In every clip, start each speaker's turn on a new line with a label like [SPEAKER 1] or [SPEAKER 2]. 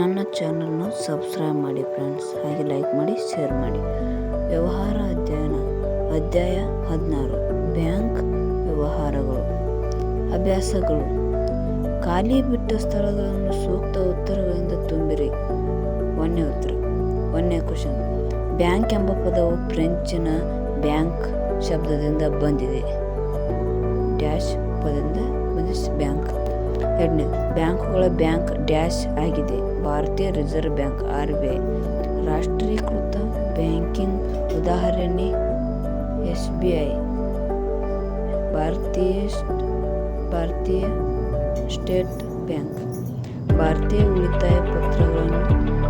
[SPEAKER 1] ನನ್ನ ಚಾನಲ್ನ ಸಬ್ಸ್ಕ್ರೈಬ್ ಮಾಡಿ ಫ್ರೆಂಡ್ಸ್. ಹಾಗೆ ಲೈಕ್ ಮಾಡಿ, ಶೇರ್ ಮಾಡಿ. ವ್ಯವಹಾರ ಅಧ್ಯಯನ, ಅಧ್ಯಾಯ ಹದಿನಾರು. ಬ್ಯಾಂಕ್ ವ್ಯವಹಾರಗಳು, ಅಭ್ಯಾಸಗಳು. ಖಾಲಿ ಬಿಟ್ಟ ಸ್ಥಳಗಳನ್ನು ಸೂಕ್ತ ಉತ್ತರಗಳಿಂದ ತುಂಬಿರಿ. ಒಂದನೇ ಉತ್ತರ ಒಂದನೇ ಕ್ವಶನ್. ಬ್ಯಾಂಕ್ ಎಂಬ ಪದವು ಫ್ರೆಂಚಿನ ಬ್ಯಾಂಕ್ ಶಬ್ದದಿಂದ ಬಂದಿದೆ. ಡ್ಯಾಶ್ ಪದದಿಂದ ಬಂದಿದೆ. ಬ್ಯಾಂಕ್. ಎರಡನೇ ಬ್ಯಾಂಕುಗಳ ಬ್ಯಾಂಕ್ ಡ್ಯಾಶ್ ಆಗಿದೆ. ಭಾರತೀಯ reserve bank R B I ರಾಷ್ಟ್ರೀಕೃತ ಬ್ಯಾಂಕಿಂಗ್ ಉದಾಹರಣೆ ಎಸ್ ಬಿ ಐ. ಭಾರತೀಯ ಭಾರತೀಯ ಸ್ಟೇಟ್ ಬ್ಯಾಂಕ್. ಭಾರತೀಯ ಉಳಿತಾಯ ಪತ್ರಗಳನ್ನು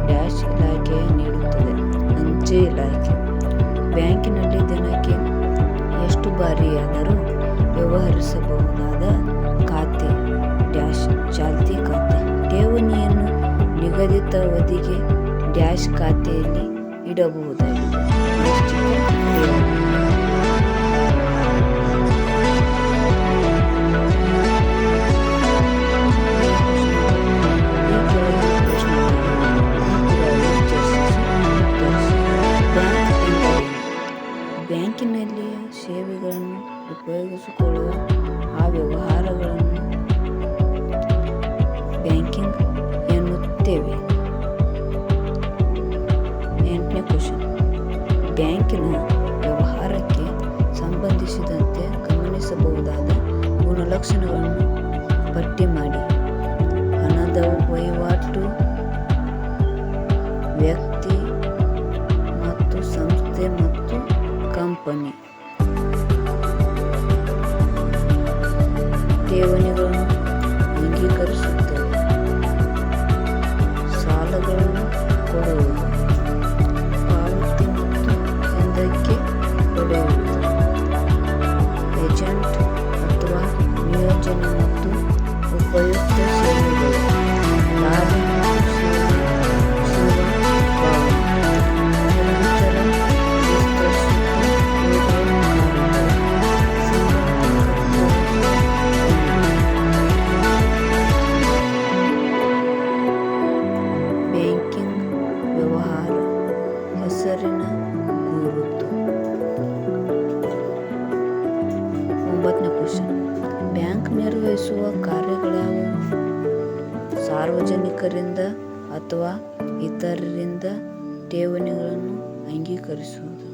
[SPEAKER 1] ಡ್ಯಾಶ್ ಇಲಾಖೆ ನೀಡುತ್ತದೆ. ಅಂಚೆ ಇಲಾಖೆ. ಬ್ಯಾಂಕಿನಲ್ಲಿ ದಿನಕ್ಕೆ ಎಷ್ಟು ಬಾರಿಯಾದರೂ ಉತ್ತರಿಸಿ. ಖಾತೆಯಲ್ಲಿ ಇಡಬಹುದಾಗಿದೆ ಬ್ಯಾಂಕಿನಲ್ಲಿಯ ಸೇವೆಗಳನ್ನು ಉಪಯೋಗಿಸಿಕೊಳ್ಳುವ ಆ ವ್ಯವಹಾರಗಳನ್ನು ಬ್ಯಾಂಕಿಂಗ್ ಎನ್ನುತ್ತೇವೆ ಕ್ವಶನ್ ಬ್ಯಾಂಕಿನ ವ್ಯವಹಾರಕ್ಕೆ ಸಂಬಂಧಿಸಿದಂತೆ ಗಮನಿಸಬಹುದಾದ ಗುಣಲಕ್ಷಣಗಳನ್ನು ಪಟ್ಟಿ ಮಾಡಿ. ಹಣದ ವಹಿವಾಟು, ವ್ಯಕ್ತಿ ಮತ್ತು ಸಂಸ್ಥೆ ಮತ್ತು ಕಂಪನಿ. ಠೇವಣಿಗಳನ್ನು ಹೆಸರಿನ ಗುರುತು. ಒಂಬತ್ತನೇ ಕ್ವಶನ್ ಬ್ಯಾಂಕ್ ನಿರ್ವಹಿಸುವ ಕಾರ್ಯಗಳ್ಯಾವು ಸಾರ್ವಜನಿಕರಿಂದ ಅಥವಾ ಇತರರಿಂದ ಠೇವಣಿಗಳನ್ನು ಅಂಗೀಕರಿಸುವುದು.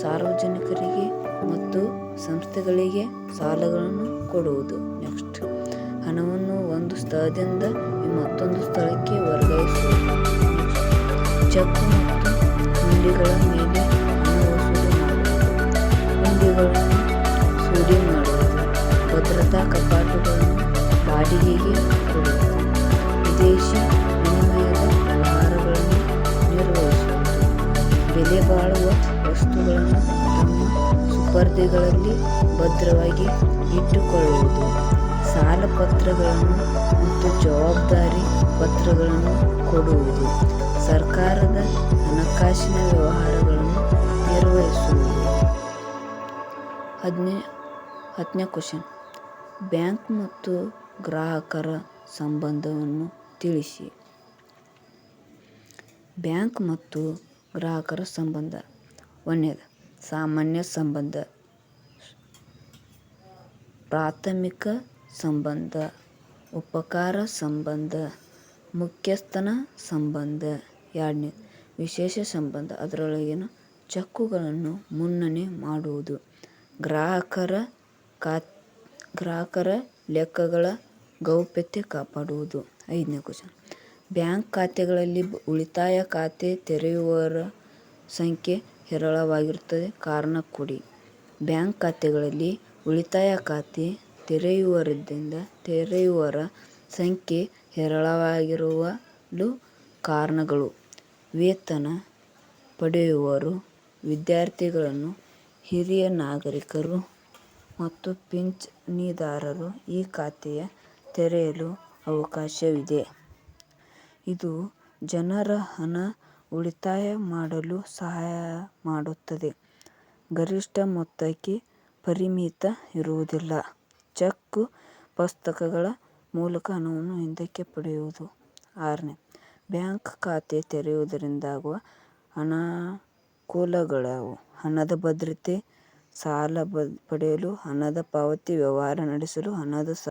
[SPEAKER 1] ಸಾರ್ವಜನಿಕರಿಗೆ ಮತ್ತು ಸಂಸ್ಥೆಗಳಿಗೆ ಸಾಲಗಳನ್ನು ಕೊಡುವುದು. ನೆಕ್ಸ್ಟ್ ಹಣವನ್ನು ಒಂದು ಸ್ಥಳದಿಂದ ಮತ್ತೊಂದು ಸ್ಥಳಕ್ಕೆ ವರ್ಗಾಯಿಸುವುದು. ಚೆಕ್ ಹುಂಡಿಗಳ ಮೇಲೆ ಹಣ ವಸೂಲಿ ಮಾಡುವುದು. ಸುಡಿ ಮಾಡುವುದು ಭದ್ರತಾ ಕಪಾಟುಗಳನ್ನು ಬಾಡಿಗೆಗೆ ಕೊಡುವುದು ವಿದೇಶಿ ವಿನಿಮಯದ ವ್ಯವಹಾರಗಳನ್ನು ನಿರ್ವಹಿಸುವುದು. ಬೆಲೆ ಬಾಳುವ ವಸ್ತುಗಳನ್ನು ತಮ್ಮ ಸ್ಪರ್ಧೆಗಳಲ್ಲಿ ಭದ್ರವಾಗಿ ಇಟ್ಟುಕೊಳ್ಳುವುದು. ಸಾಲ ಪತ್ರಗಳನ್ನು ಮತ್ತು ಜವಾಬ್ದಾರಿ ಪತ್ರಗಳನ್ನು ಕೊಡುವುದು. ಸರ್ಕಾರದ ಹಣಕಾಸಿನ ವ್ಯವಹಾರಗಳನ್ನು ನಿರ್ವಹಿಸುವುದು. ಹದಿನೇ, ಹತ್ತನೇ ಕ್ವಶನ್. ಬ್ಯಾಂಕ್ ಮತ್ತು ಗ್ರಾಹಕರ ಸಂಬಂಧವನ್ನು ತಿಳಿಸಿ. ಬ್ಯಾಂಕ್ ಮತ್ತು ಗ್ರಾಹಕರ ಸಂಬಂಧ. ಒಂದನೇದು ಸಾಮಾನ್ಯ ಸಂಬಂಧ. ಪ್ರಾಥಮಿಕ ಸಂಬಂಧ. ಉಪಕಾರ ಸಂಬಂಧ. ಮುಖ್ಯಸ್ಥನ ಸಂಬಂಧ. ಎರಡನೇ ವಿಶೇಷ ಸಂಬಂಧ ಅದರೊಳಗಿನ ಚೆಕ್ಕುಗಳನ್ನು ಮುನ್ನಣೆ ಮಾಡುವುದು. ಗ್ರಾಹಕರ ಕಾ ಗ್ರಾಹಕರ ಲೆಕ್ಕಗಳ ಗೌಪ್ಯತೆ ಕಾಪಾಡುವುದು. ಐದನೇ ಕ್ವಶನ್ ಬ್ಯಾಂಕ್ ಖಾತೆಗಳಲ್ಲಿ ಉಳಿತಾಯ ಖಾತೆ ತೆರೆಯುವವರ ಸಂಖ್ಯೆ ಹೇರಳವಾಗಿರುತ್ತದೆ. ಕಾರಣ ಕೊಡಿ. ಬ್ಯಾಂಕ್ ಖಾತೆಗಳಲ್ಲಿ ಉಳಿತಾಯ ಖಾತೆ ತೆರೆಯುವರಿಂದ ತೆರೆಯುವವರ ಸಂಖ್ಯೆ ಹೇರಳವಾಗಿರುವಲು ಕಾರಣಗಳು. ವೇತನ ಪಡೆಯುವರು ವಿದ್ಯಾರ್ಥಿಗಳನ್ನು ಹಿರಿಯ ನಾಗರಿಕರು ಮತ್ತು ಪಿಂಚಣಿದಾರರು ಈ ಖಾತೆಯ ತೆರೆಯಲು ಅವಕಾಶವಿದೆ. ಇದು ಜನರ ಹಣ ಉಳಿತಾಯ ಮಾಡಲು ಸಹಾಯ ಮಾಡುತ್ತದೆ. ಗರಿಷ್ಠ ಮೊತ್ತಕ್ಕೆ ಪರಿಮಿತ ಇರುವುದಿಲ್ಲ. ಚೆಕ್ ಪುಸ್ತಕಗಳ ಮೂಲಕ ಹಣವನ್ನು ಹಿಂದಕ್ಕೆ ಪಡೆಯುವುದು. ಆರನೇ ಬ್ಯಾಂಕ್ ಖಾತೆ ತೆರೆಯುವುದರಿಂದಾಗುವ ಅನಾನುಕೂಲಗಳೇನು? ಹಣದ ಭದ್ರತೆ, ಸಾಲ ಪಡೆಯಲು, ಹಣದ ಪಾವತಿ ವ್ಯವಹಾರ ನಡೆಸಲು, ಹಣದ